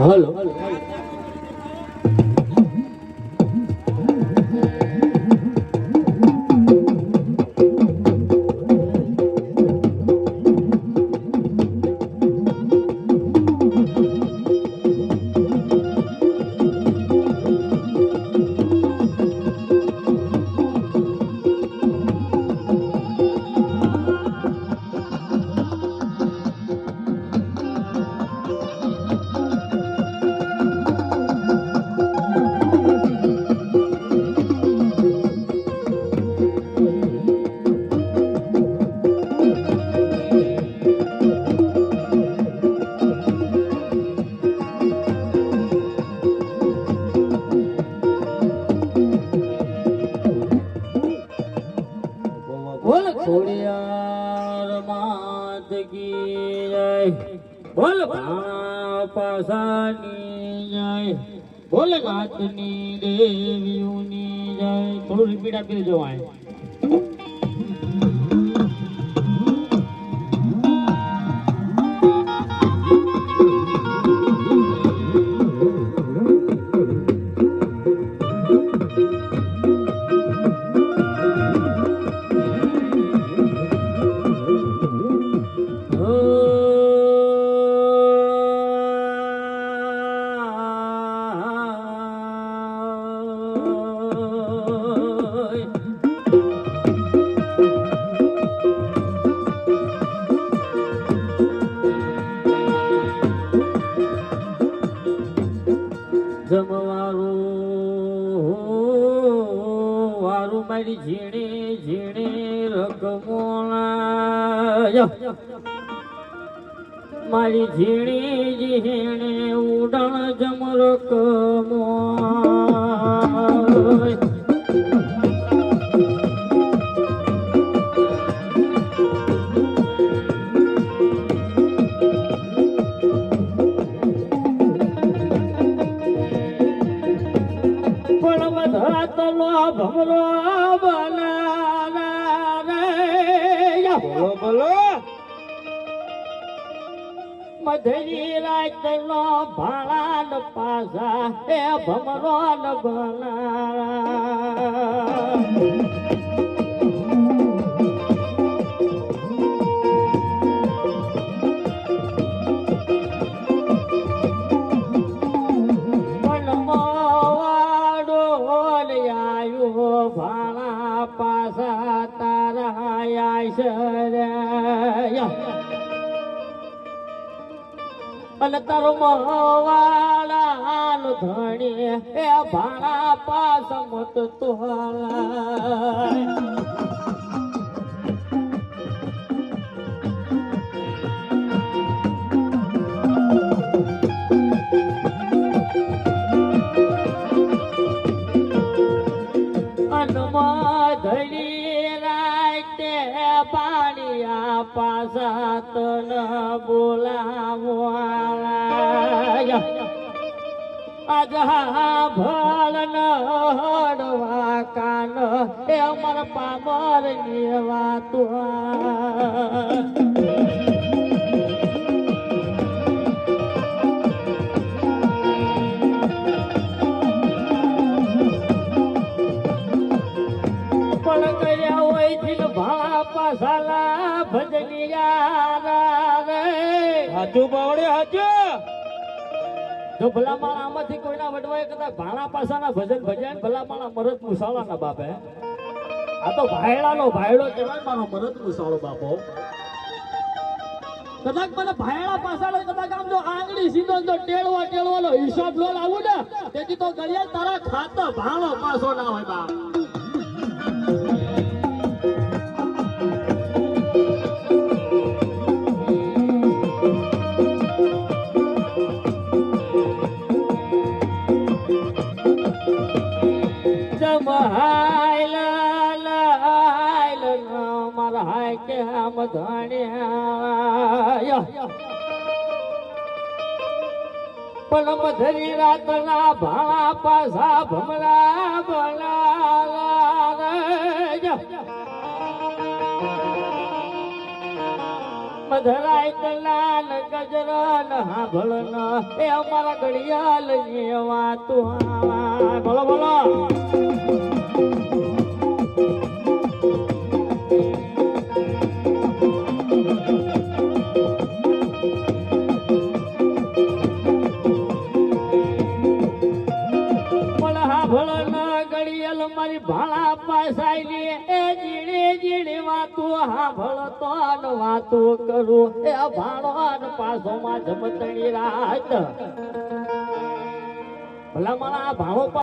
Hello માત કી જય પાસાની જય બોલ નાથની દેવીઓની જય. થોડું રિપીટ આપી દેજો આય વારું મારી ઝીણે ઝીણે રકમોના મારી ઝીણી ઝીણે ઉડણ જમરક ભમરો બનાના રે બોલો બોલો મધરી રાત નો ભાળા ન પાસા એ ભમરો ન બનારા અને તારો મવાળાનો ધણી એ ભાણા પાસ મત તોળાય પાસા તન બોલાવાળા આજ હા ભળ ન હડવા કાન. એ અમર પામર નીવા તું હાચું પાવડે, હાચું! જો ભલા મારા આમાંથી કોઈના વડવાય કદાચ ભાણા પાસાના ભજન ભજ્યા ભલા માણા મરદ મુસાળાના બાપે. આ તો ભાયડાનો ભાયડો કહેવાય, મારો મરદ મુસાળો બાપો. કદાચ મને ભાયડા પાસાનો કદાચ આમ જો આંગળી સીધો જો ટેળવા ટેળવાનો હિસાબ લો લાવું ને, તેથી તો ગળિયા તારા ખાતા ભાણો પાસો ના હોય બાપ. ધણ્યા પણ મધરી રાતના ભાણા પાસા ભમરા બના ધરાય તલા ન ગજરા ન હાભળ ન એ અમારા ઘડિયાળની વાતો બોલો બોલો. જીણી વાતો કરું. એ ભાળો ન પાછો માં જમતણી રાત. ભલા મારા ભાળો